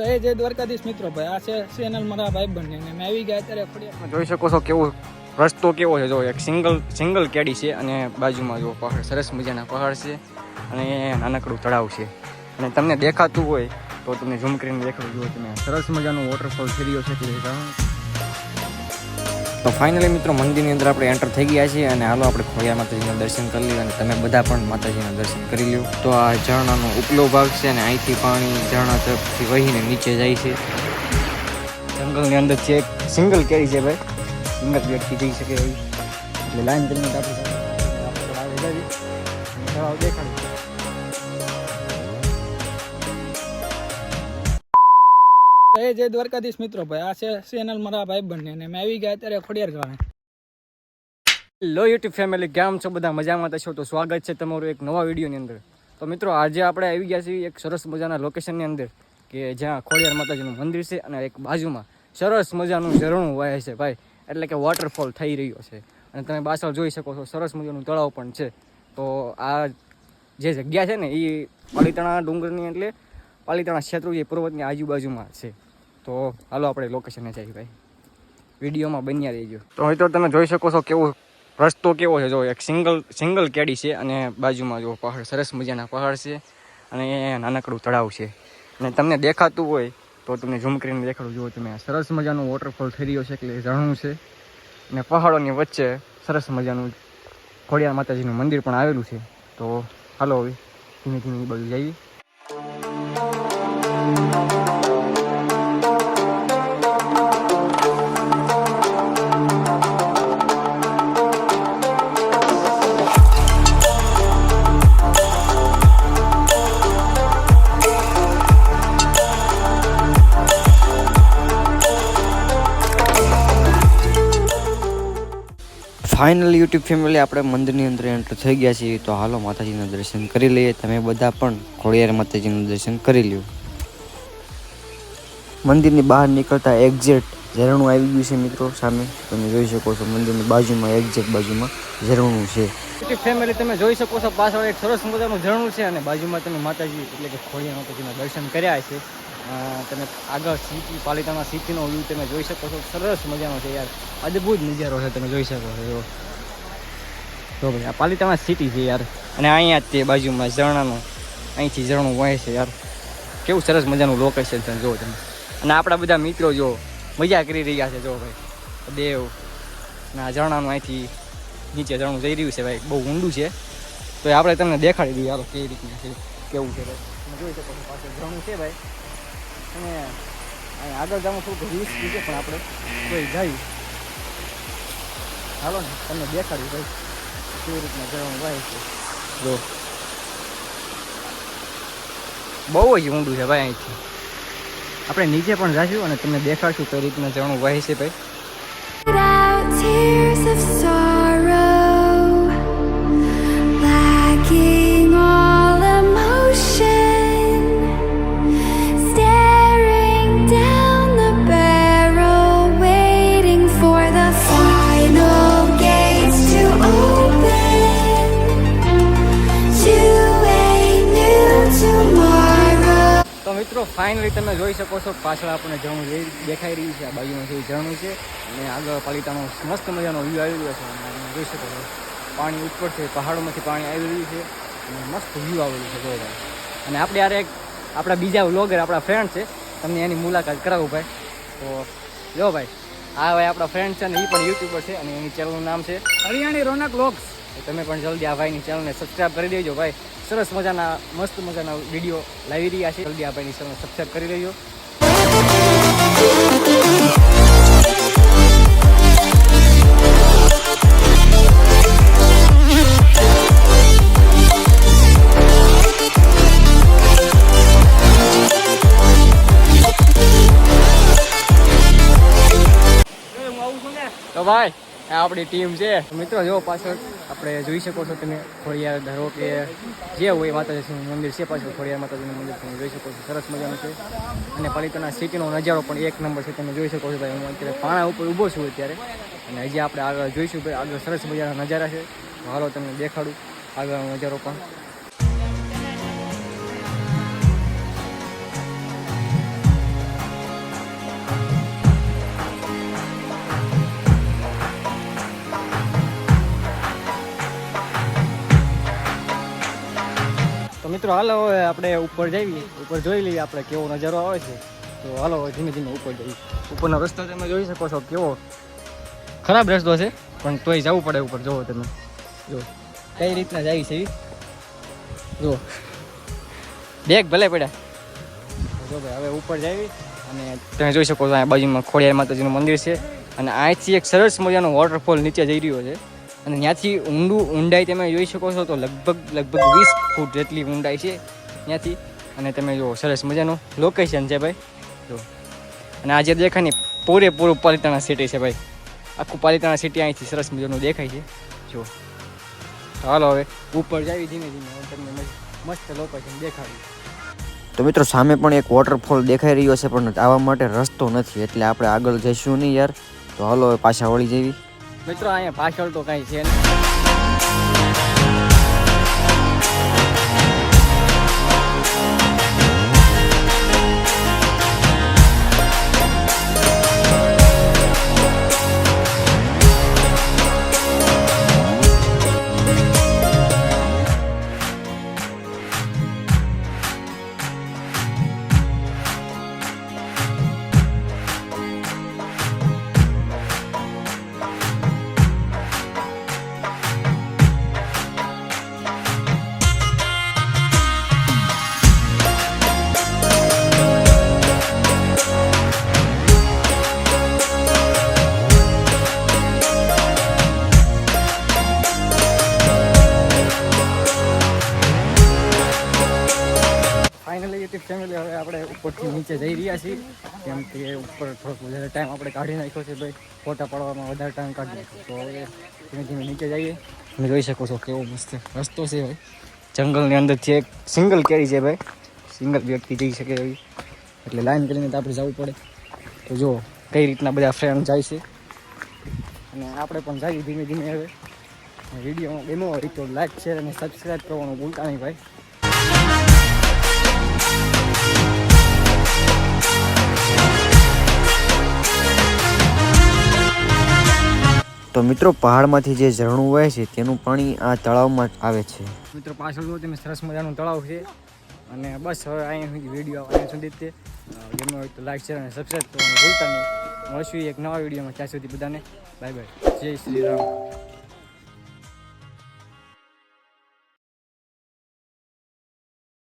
તો એ જે દ્વારકાધીશ મિત્રો ભાઈ, આ છે ચેનલ મારા ભાઈ બંને મેં આવી ગયા અત્યારે ફળિયા જોઈ શકો છો કેવું રસ્તો કેવો છે. જો એક સિંગલ સિંગલ કેડી છે અને બાજુમાં જો પહાડ, સરસ મજાના પહાડ છે અને નાનકડું તળાવ છે. અને તમને દેખાતું હોય તો તમને ઝૂમ કરીને દેખાડું. જુઓ તમે સરસ મજાનો વોટરફોલ થઈ રહ્યો છે તે ફાઇનલી મિત્રો, મંદિરની અંદર આપણે એન્ટર થઈ ગયા છીએ અને હાલો આપણે ખોયા માતાજીના દર્શન કરી લઈએ અને તમે બધા પણ માતાજીના દર્શન કરી લ્યો. તો આ ઝરણાનો ઉપલો ભાગ છે અને અહીંથી પાણી ઝરણા તરફથી વહીને નીચે જાય છે. જંગલની અંદર છે એક સિંગલ કેરી છે ભાઈ, સિંગલ વ્યક્તિ જઈ શકે એવી. એટલે લાઈન કરીને આપણે તો એ જે દ્વારકાધીશ મિત્રો ભાઈ, આ છે ચેનલ મારા ભાઈ બંને ને. મેં આવી ગયા અત્યારે ખોડિયાર ગામે લો યુટ્યુબ ફેમિલી, કેમ છો બધા? મજામાં છો? તો સ્વાગત છે તમારું એક નવા વિડીયોની અંદર. તો મિત્રો, આજે આપણે આવી ગયા છીએ એક સરસ મજાના લોકેશનની અંદર, કે જ્યાં ખોડિયાર માતાજીનું મંદિર છે અને એક બાજુમાં સરસ મજાનું ઝરણું વહે છે ભાઈ. એટલે કે વોટરફોલ થઈ રહ્યો છે. અને તમે પાછળ જોઈ શકો છો, સરસ મજાનું તળાવ પણ છે. તો આ જે જગ્યા છે ને એ પાલીતાણા ડુંગરની એટલે પાલીતાણા શેત્રુંજી પર્વતની આજુબાજુમાં છે. તો હાલો આપણે લોકેશને જઈએ ભાઈ. વિડીયોમાં બન્યા રહેજો. તો મિત્રો, તમે જોઈ શકો છો કેવો રસ્તો કેવો છે. જો એક સિંગલ સિંગલ કેડી છે અને બાજુમાં જો પહાડ, સરસ મજાના પહાડ છે અને નાનકડું તળાવ છે. અને તમને દેખાતું હોય તો તમને ઝૂમ કરીને દેખાડું. જુઓ તમે સરસ મજાનું વોટરફોલ થઈ રહ્યો છે, એટલે ઝરણું છે. અને પહાડોની વચ્ચે સરસ મજાનું ખોડિયાર માતાજીનું મંદિર પણ આવેલું છે. તો હાલો હવે ધીમે ધીમે એ બાજુ જઈએ. ફાઇનલ યુટ્યુબ ફેમિલી આપણે મંદિરની અંદર એન્ટર થઈ ગયા છીએ, તો હાલો માતાજીના દર્શન કરી લઈએ. તમે બધા પણ ખોડિયાર માતાજીનું દર્શન કરી લ્યો. મંદિરની બહાર નીકળતા એક્ઝેટ ઝરણું આવી ગયું છે મિત્રો સામે. તમે જોઈ શકો છો મંદિરની બાજુમાં એક્ઝેટ બાજુમાં ઝરણું છે. ફેમિલી તમે જોઈ શકો છો, પાછળ એક સરસ મજાનું ઝરણું છે અને બાજુમાં તમે માતાજી એટલે કે ખોડિયાર માતાજીના દર્શન કર્યા છે. તમે આગળ સિટી પાલિતાના સિટીનો વ્યૂ તમે જોઈ શકો છો, સરસ મજાનો છે યાર. અદ્ભુત નજારો છે તમે જોઈ શકો છો જો ભાઈ, આ પાલિતાણા સિટી છે યાર. અને અહીંયા જ તે બાજુમાં ઝરણાનું, અહીંથી ઝરણું વહે છે યાર. કેવું સરસ મજાનું લોકેશન છે, જો તમે. અને આપણા બધા મિત્રો જો મજા કરી રહ્યા છે, જો ભાઈ. દેવ ના ઝરણાનું અહીંથી નીચે ઝરણું જઈ રહ્યું છે ભાઈ. બહુ ઊંડું છે. તો એ આપણે તમને દેખાડી દઈએ હાલો કેવી રીતના છે, કેવું છે ભાઈ. તમે જોઈ શકો છો પાછળ ઝરણું છે ભાઈ. અને અહીંયા આગળ જવાનું થોડુંક રિસ્ક છે પણ આપણે. કોઈ જઈ. હાલો ને, તમને દેખાડ્યું ભાઈ કેવી રીતના ઝરણું ભાઈ છે. જો. બહુ જ ઊંડું છે ભાઈ અહીંથી. આપણે નીચે પણ જઈશું અને તમને દેખાડશું કઈ રીતના ઝરણું વહે છે ભાઈ. મિત્રો ફાઇનલી તમે જોઈ શકો છો પાછળ આપણને ઝરણું દેખાઈ રહ્યું છે આ બાજુમાં જે ઝરણું છે અને આગળ પાલિતાનો મસ્ત મજાનો વ્યૂ આવી રહ્યો છે. તમે જોઈ શકો છો પાણી ઉપરથી છે પહાડોમાંથી પાણી આવી રહ્યું છે અને મસ્ત વ્યૂ આવેલું છે જો અને આપણે યારે એક આપણા બીજા વ્લોગર આપણા ફ્રેન્ડ છે તમને એની મુલાકાત કરાવું ભાઈ. તો જો ભાઈ આ ભાઈ આપણા ફ્રેન્ડ છે અને એ પણ યુટ્યુબર છે અને એની ચેનલનું નામ છે હરિયાણી રોનક વ્લોગ્સ તમે પણ જલ્દી આ ભાઈની ચેનલને સબસ્ક્રાઈબ કરી દેજો ભાઈ. સરસ મજાના મસ્ત મજાના વીડિયો લાવી રહ્યા છે. જલ્દી આપણે ભાઈની સબસ્ક્રાઈબ કરી લેજો. તો ભાઈ આપણી ટીમ છે. મિત્રો, જો પાછળ આપણે જોઈ શકો છો તમે, ખોડિયાર, ધારો કે જે હોય માતાજીનું મંદિર છે, પાછળ ખોડિયાર માતાજીનું મંદિર તમે જોઈ શકો છો. સરસ મજાનું છે. અને પાલિતાના સિટીનો નજારો પણ એક નંબર છે, તમે જોઈ શકો છો ભાઈ. હું અત્યારે પાણા ઉપર ઊભો છું અત્યારે. અને હજી આપણે આગળ જોઈશું ભાઈ. આગળ સરસ મજાના નજારા છે. હાલો તમને દેખાડું આગળનો નજારો પણ. મિત્રો, હાલો, હવે આપણે ઉપર જઈએ. ઉપર જોઈ લઈએ આપણે કેવો નજારો આવે છે. તો હાલો ધીમે ધીમે ઉપર જઈએ. ઉપરનો રસ્તો તમે જોઈ શકો છો કેવો ખરાબ રસ્તો છે, પણ તોય જવું પડે ઉપર. જોવો તમે. જો કઈ રીતના જાય છે. જો બેગ ભલે પડ્યા. જો ભાઈ, હવે ઉપર જઈએ અને તમે જોઈ શકો છો, આ બાજુમાં ખોડિયાર માતાજીનું મંદિર છે. અને અહીંથી એક સરસ મજાનો વોટરફોલ નીચે જઈ રહ્યો છે. અને ત્યાંથી ઊંડું ઊંડાઈ તમે જોઈ શકો છો તો લગભગ લગભગ વીસ ફૂટ જેટલી ઊંડાઈ છે ત્યાંથી. અને તમે જો સરસ મજાનું લોકેશન છે ભાઈ. જો અને આજે જે દેખાય ને, પૂરેપૂરું પાલિતાણા સિટી છે ભાઈ. આખું પાલિતાણા સિટી અહીંથી સરસ મજાનું દેખાય છે. જો ચાલો હવે, ઉપર જાવી ધીમે ધીમે. તમને મસ્ત- લોકેશન દેખાડ્યું તો મિત્રો, સામે પણ એક વોટરફોલ દેખાઈ રહ્યો છે, પણ આવવા માટે રસ્તો નથી. એટલે આપણે આગળ જઈશું નહીં યાર. તો હાલો હવે પાછા વળી જેવી મિત્રો અહીંયા પાછળ તો કાંઈ છે નહીં. યુટ્યુબ ફેમિલી હવે આપણે ઉપરથી નીચે જઈ રહ્યા છીએ. કેમ કે ઉપર થોડોક વધારે ટાઈમ આપણે કાઢી નાખ્યો છે ભાઈ. ફોટા પાડવામાં વધારે ટાઈમ કાઢી નાખ્યો તો હવે ધીમે ધીમે નીચે જઈએ. તમે જોઈ શકો છો કેવો મસ્ત રસ્તો છે ભાઈ. જંગલની અંદરથી એક સિંગલ કેરી છે ભાઈ. સિંગલ વ્યક્તિ જઈ શકે એવી. એટલે લાઈન કરીને તો આપણે જવું પડે. તો જો કઈ રીતના બધા ફ્રેન્ડ જાય છે. અને આપણે પણ જઈએ ધીમે ધીમે હવે. વિડીયોમાં ગમ્યો હોય તો લાઈક શેર અને સબસ્ક્રાઈબ કરવાનું ભૂલતા નહીં ભાઈ. તો મિત્રો, પહાડમાંથી જે ઝરણું વહે છે, તેનું પાણી આ તળાવમાં આવે છે. મિત્રો, પાછળ જો તમે, સરસ મજાનું તળાવ છે. અને બસ હવે અહીંયા સુધી વીડિયો અહીંયા સુધી તે. ગમે હોય તો લાઈક શેર અને સબસ્ક્રાઈબ કરવાનું ભૂલતા નહીં. મળશું એક નવા વિડીયોમાં ત્યાં સુધી બધાને બાય બાય જય શ્રી રામ.